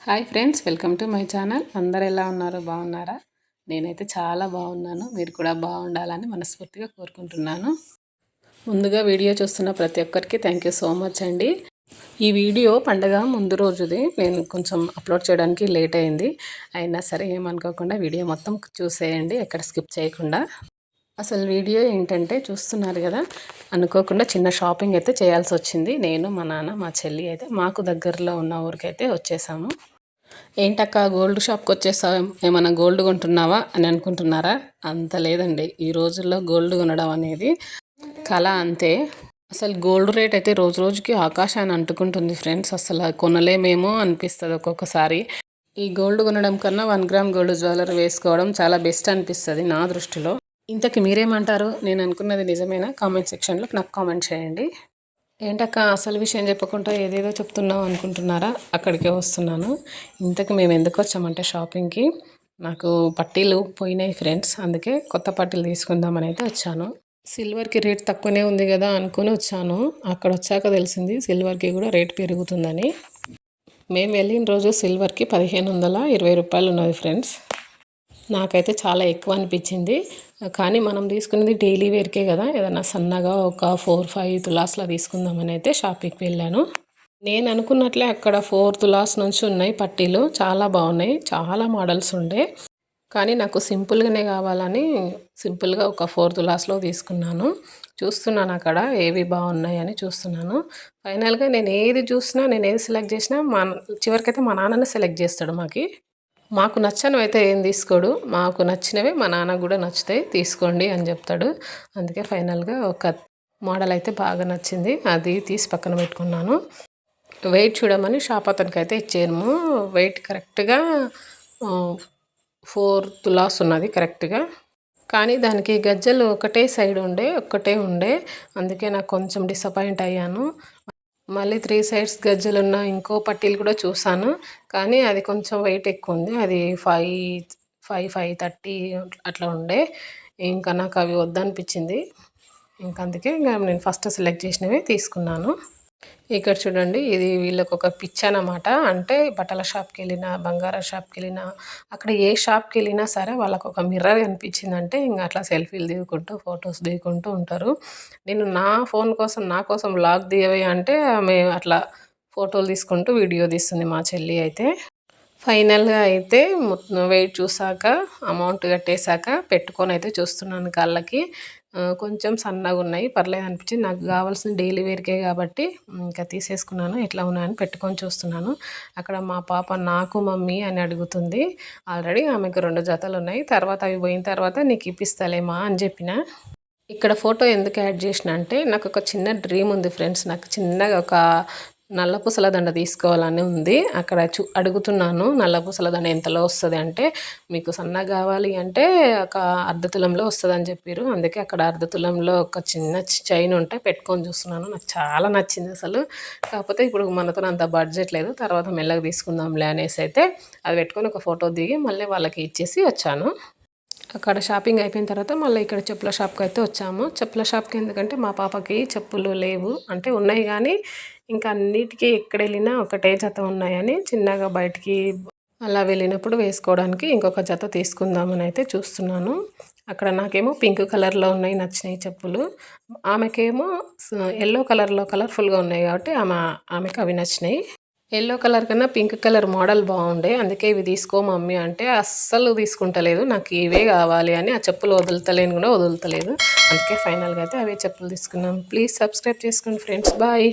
Hi friends welcome to my channel. అందరు ఎలా ఉన్నారు? బాగున్నారా? నేనైతే చాలా బాగున్నాను. మీరు కూడా బాగుండాలని మనస్ఫూర్తిగా కోరుకుంటున్నాను. ముందుగా వీడియో చూస్తున్న ప్రతి ఒక్కరికి థ్యాంక్ యూ సో మచ్ అండి. ఈ వీడియో పండగ ముందు రోజుది. నేను కొంచెం అప్లోడ్ చేయడానికి లేట్ అయింది. అయినా సరే ఏమనుకోకుండా వీడియో మొత్తం చూసేయండి. ఎక్కడ స్కిప్ చేయకుండా. అసలు వీడియో ఏంటంటే చూస్తున్నారు కదా అనుకోకుండా చిన్న షాపింగ్ అయితే చేయాల్సి వచ్చింది. నేను మా నాన్న మా చెల్లి అయితే మాకు దగ్గరలో ఉన్న ఊరికైతే వచ్చేసాము. ఏంటక్క గోల్డ్ షాప్కి వచ్చేసా ఏమైనా గోల్డ్ కొంటున్నావా అని అనుకుంటున్నారా? అంత లేదండి. ఈ రోజుల్లో గోల్డ్ కొనడం అనేది కళ అంతే. అసలు గోల్డ్ రేట్ అయితే రోజు రోజుకి ఆకాశాన్ని అంటుకుంటుంది ఫ్రెండ్స్. అసలు కొనలేమేమో అనిపిస్తుంది ఒక్కొక్కసారి. ఈ గోల్డ్ కొనడం కన్నా వన్ గ్రామ్ గోల్డ్ జ్యువెలరీ వేసుకోవడం చాలా బెస్ట్ అనిపిస్తుంది నా దృష్టిలో. ఇంతకు మీరేమంటారు? నేను అనుకున్నది నిజమేనా కామెంట్ సెక్షన్లో నాకు కామెంట్ చేయండి. ఏంటక్క అసలు విషయం చెప్పకుండా ఏదేదో చెప్తున్నావు అనుకుంటున్నారా? అక్కడికే వస్తున్నాను. ఇంతకు మేము ఎందుకు వచ్చామంటే షాపింగ్కి నాకు పట్టీలు పోయినాయి ఫ్రెండ్స్ అందుకే కొత్త పట్టీలు తీసుకుందామని అయితే వచ్చాను. సిల్వర్కి రేట్ తక్కువనే ఉంది కదా అనుకుని వచ్చాను. అక్కడ వచ్చాక తెలిసింది సిల్వర్కి కూడా రేట్ పెరుగుతుందని. మేము వెళ్ళిన రోజు సిల్వర్కి పదిహేను వందల ఇరవై రూపాయలు ఉన్నది ఫ్రెండ్స్ నాకైతే చాలా ఎక్కువ అనిపించింది కానీ మనం తీసుకునేది డైలీ వేర్కే కదా. ఏదైనా సన్నగా ఒక ఫోర్ ఫైవ్ తులాస్లో తీసుకుందామని అయితే షాపింగ్కి వెళ్ళాను. నేను అనుకున్నట్లే అక్కడ ఫోర్ తులాస్ నుంచి ఉన్నాయి పట్టీలు. చాలా బాగున్నాయి. చాలా మోడల్స్ ఉండే. కానీ నాకు సింపుల్గానే కావాలని సింపుల్గా ఒక ఫోర్ తులాస్లో తీసుకున్నాను. చూస్తున్నాను అక్కడ ఏవి బాగున్నాయి అని చూస్తున్నాను. ఫైనల్గా నేను ఏది చూసినా నేను ఏది సెలెక్ట్ చేసినా మా చివరికైతే మా నాన్ననే సెలెక్ట్ చేస్తాడు మాకు. మాకు నచ్చనివి అయితే ఏం తీసుకోడు. మాకు నచ్చినవి మా నాన్న కూడా నచ్చుతాయి తీసుకోండి అని చెప్తాడు. అందుకే ఫైనల్గా ఒక మోడల్ అయితే బాగా నచ్చింది. అది తీసి పక్కన పెట్టుకున్నాను. వెయిట్ చూడమని షాప్ అతనికి అయితే ఇచ్చాము వెయిట్ కరెక్ట్గా ఫోర్ తులాస్ ఉన్నది కరెక్ట్గా. కానీ దానికి గజ్జలు ఒకటే సైడ్ ఉండే ఒక్కటే ఉండే. అందుకే నాకు కొంచెం డిసప్పాయింట్ అయ్యాను. మళ్ళీ త్రీ సైడ్స్ గజ్జలు ఉన్న ఇంకో పట్టీలు కూడా చూసాను. కానీ అది కొంచెం వెయిట్ ఎక్కువ ఉంది. అది ఫైవ్ ఫైవ్ ఫైవ్ థర్టీ అట్లా ఉండే. ఇంకా నాకు అవి వద్దనిపించింది. ఇంకా అందుకే ఇంకా నేను ఫస్ట్ సెలెక్ట్ చేసినవి తీసుకున్నాను. ఇక్కడ చూడండి ఇది వీళ్ళకి ఒక పిచ్ అనమాట అంటే బట్టల షాప్కి వెళ్ళినా బంగారం షాప్కి వెళ్ళినా అక్కడ ఏ షాప్కి వెళ్ళినా సరే వాళ్ళకు ఒక మిర్రర్ కనిపించిందంటే ఇంకా అట్లా సెల్ఫీలు దిగుకుంటూ ఫొటోస్ దిగుకుంటూ ఉంటారు. నేను నా ఫోన్ కోసం నా కోసం బ్లాగ్ దిగవే అంటే ఆమె అట్లా ఫోటోలు తీసుకుంటూ వీడియో తీస్తుంది మా చెల్లి అయితే. ఫైనల్గా అయితే వెయిట్ చూసాక అమౌంట్ కట్టేశాక పెట్టుకొని అయితే చూస్తున్నాను కళ్ళకి. కొంచెం సన్నగా ఉన్నాయి. పర్లేదు అనిపించింది. నాకు కావాల్సిన డైలీ వేర్కే కాబట్టి ఇంకా తీసేసుకున్నాను. ఎట్లా ఉన్నాయని పెట్టుకొని చూస్తున్నాను. అక్కడ మా పాప నాకు మమ్మీ అని అడుగుతుంది. ఆల్రెడీ ఆమెకు రెండు జతలు ఉన్నాయి. తర్వాత అవి పోయిన తర్వాత నీకు ఇప్పిస్తలేమా అని చెప్పిన. ఇక్కడ ఫోటో ఎందుకు యాడ్ చేసిన అంటే నాకు ఒక చిన్న డ్రీమ్ ఉంది ఫ్రెండ్స్ నాకు చిన్నగా ఒక నల్ల పుసల దండ తీసుకోవాలని ఉంది. అక్కడ చూ అడుగుతున్నాను నల్ల పుసల దండ ఎంతలో వస్తుంది అంటే మీకు సన్నగా కావాలి అంటే ఒక అర్ధతులంలో వస్తుంది అని చెప్పారు. అందుకే అక్కడ అర్ధతులంలో ఒక చిన్న చైన్ ఉంటే పెట్టుకొని చూస్తున్నాను. నాకు చాలా నచ్చింది అసలు. కాకపోతే ఇప్పుడు మనతో అంత బడ్జెట్ లేదు. తర్వాత మెల్లగా తీసుకుందాంలే అనేసి అయితే అది పెట్టుకొని ఒక ఫోటో దిగి మళ్ళీ వాళ్ళకి ఇచ్చేసి వచ్చాను. అక్కడ షాపింగ్ అయిపోయిన తర్వాత మళ్ళీ ఇక్కడ చెప్పుల షాప్కి అయితే వచ్చాము. చెప్పుల షాప్కి ఎందుకంటే మా పాపకి చెప్పులు లేవు. అంటే ఉన్నాయి కానీ ఇంకా అన్నిటికీ ఎక్కడ వెళ్ళినా ఒకటే జత ఉన్నాయని చిన్నగా బయటికి అలా వెళ్ళినప్పుడు వేసుకోవడానికి ఇంకొక జత తీసుకుందామని అయితే చూస్తున్నాను. అక్కడ నాకేమో పింక్ కలర్లో ఉన్నాయి నచ్చినాయి చెప్పులు. ఆమెకేమో ఎల్లో కలర్లో కలర్ఫుల్గా ఉన్నాయి కాబట్టి ఆమె ఆమెకు అవి నచ్చినాయి ఎల్లో కలర్ కన్నా పింక్ కలర్ మోడల్ బాగుండే. అందుకే ఇవి తీసుకో మమ్మీ అంటే అస్సలు తీసుకుంటలేదు. నాకు ఇవే కావాలి అని ఆ చెప్పులు వదులుతలేను కూడా వదులుతలేదు. అందుకే ఫైనల్గా అయితే అవే చెప్పులు తీసుకున్నాం. ప్లీజ్ సబ్స్క్రైబ్ చేసుకోండి ఫ్రెండ్స్. బాయ్.